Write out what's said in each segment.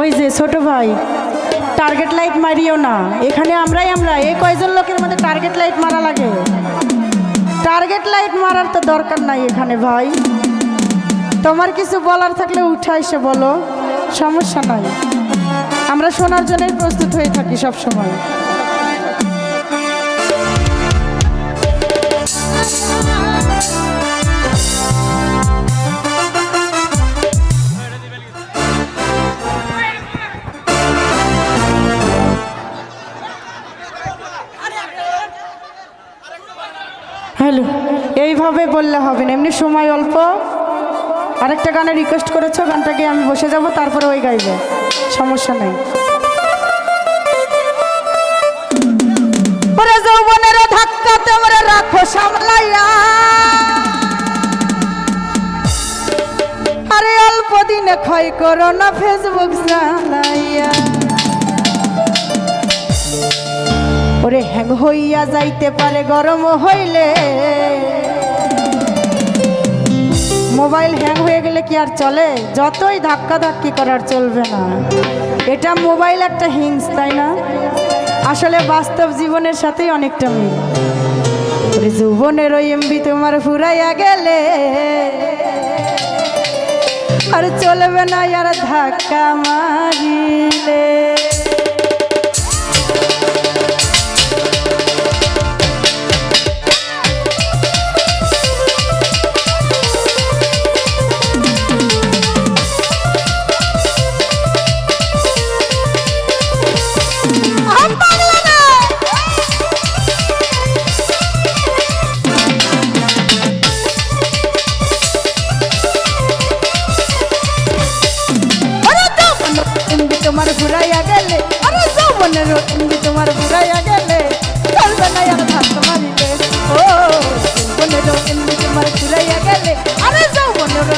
ওই যে ছোট ভাই টার্গেট লাইট মারিও না। এখানে আমরাই আমরা, এই কয়জন লোকের মধ্যে টার্গেট লাইট মারা লাগে? টার্গেট লাইট মারার তো দরকার নাই এখানে ভাই। তোমার কিছু বলার থাকলে উঠে এসে বলো, সমস্যা নাই। আমরা শোনার জন্যই প্রস্তুত হয়ে থাকি সব সময় এইভাবে বললে হবে না। এমনি সময় অল্প। আরেকটা গানে রিকোয়েস্ট করেছ, গানটাকে আমি বসে যাব, তারপরে ওই গাইবে। সমস্যা নেই। যৌবনের ধাক্কা তোমরা রাখো সামলাইয়া। আরে অল্প দিনে ক্ষয় করো না ফেসবুক চালাইয়া। ওরে হ্যাং হইয়া যাইতে পারে, গরম হইলে। মোবাইল হ্যাং হয়ে গেলে কি আর চলে? যতই ধাক্কা ধাক্কি করার চলবে না। এটা মোবাইল একটা হিংস তাই না? আসলে বাস্তব জীবনের সাথেই অনেকটা মিল। ওরে যৌবনের ওই এমবি তোমার ফুরাইয়া গেলে। আর চলবে না, আর ধাক্কা মারিলে। তোমার ঘুরাইয়া গেলে। আরে যৌবনের এমবি তোমার ঘুরাইয়া গেলে। চলবে না আর ভাত মারিলে ও যৌবনের এমবি তোমার ঘুরাইয়া গেলে। আরে যৌবনের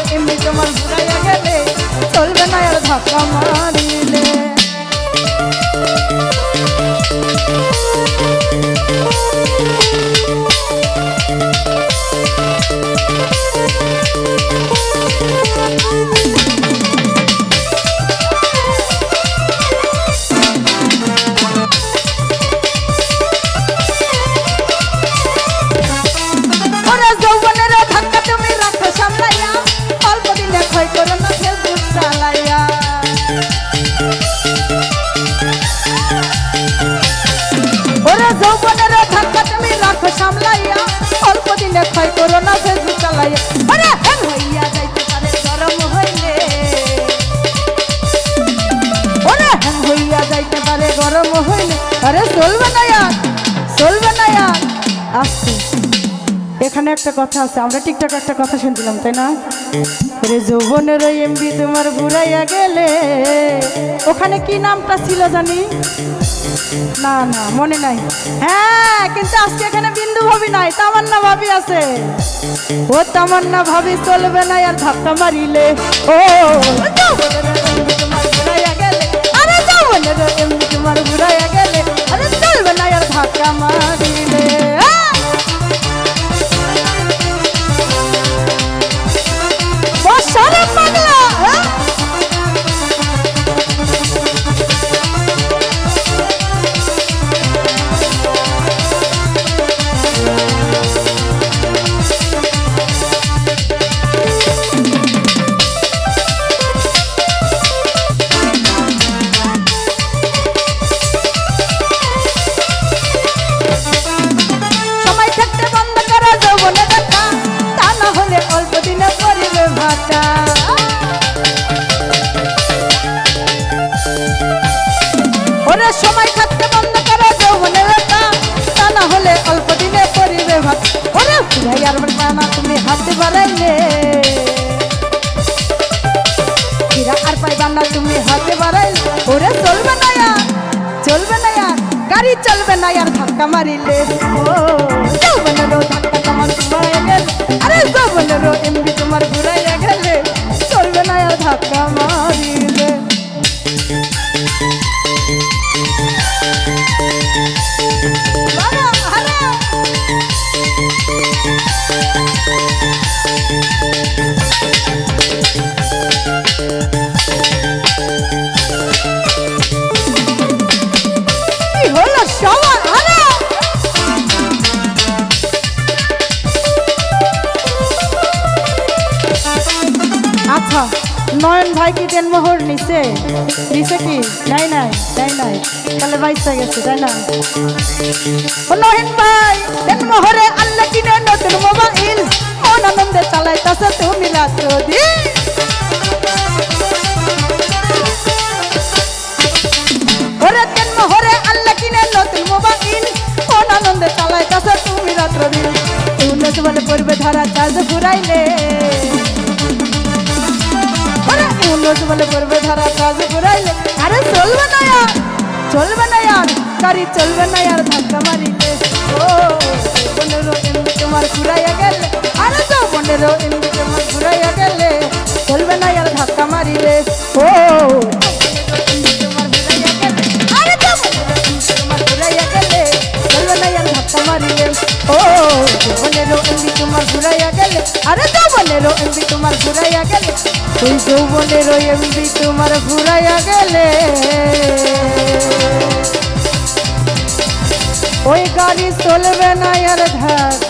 দিনে ক্ষয় করো না হইয়া যাইতে পারে গরম হইলে। ওরে! হইয়া যাইতে পারে, গরম হইলে। আরে, চলবে না চলবে আসতে এখানে একটা কথা আছে, আমরা টিকটক একটা কথা শুনছিলাম, তাই না? রে যৌবনের এমবি তোমার বুড়াইয়া গেলে। ওখানে কি নামটা ছিল জানি? না না, মনে নাই। হ্যাঁ কিন্তু আজকে এখানে বিন্দু ভাবি নাই, তামান্না ভাবি আছে। ও তামান্না ভাবি চলবে না আর ধাক্কা মারিলে। ও তোমার বুড়াইয়া গেলে। আরে চলবে না আর ধাক্কা মারিলে। ওরে সময় থাকতে বন্ধ করে, যৌবনে দেখা তা না হলে অল্প দিনে করিবে ভাত। ওরে ফুরাই আর তুমি হাতে বাড়াইলে। হীরা আর পাইবা না, তুমি হাতে বাড়াইলে। ওরে চলবে না আর চলবে না আর গাড়ি চলবে না আর ধাক্কা মারিলে। ও, যৌবনেরও ধাক্কা তোমার গেলে। আরে যৌবনেরও এমবি তোমার নয়ন ভাই কি দেনমোহর নিছে? নিছে কি? নাই নাই নাই নাই। তাহলে বাইসা গেছে, তাই না? নয়ন ভাই দেনমোহরে আল্লাহ কিনে নতুন মোবাইল। মন আনন্দে চালাইতাছে তুমি রাত্র দিন। ওরে দেনমোহরে আল্লাহ কিনে নতুন মোবাইল। মন আনন্দে চালাইতাছে তুমি রাত্র দিন। উন্নত বলে পড়বে ধারা, চার্জ ঘুরাইলে। আরে বলে পড়বে ধারা কাজ ঘুরাইলে আরে চলবে না আর চলবে না আর গাড়ি চলবে না আর ধাক্কা মারিলে ও, পনেরো এমনি তোমার ঘুরাইয়া গেলে। আরে তো পনেরো এমনি তোমার ঘুরাইয়া গেলে, চলবে না আর ধাক্কা মারিলে। ও মারিলে। ও পনেরো এমনি তোমার ঘুরাইয়া গেলে। আরে পনেরো এমনি তোমার ঘুরাইয়া গেলে। তুই যৌবনের এমনি তোমার ঘুরাইয়া গেলে। ওই গাড়ি চলবে না, আর মারি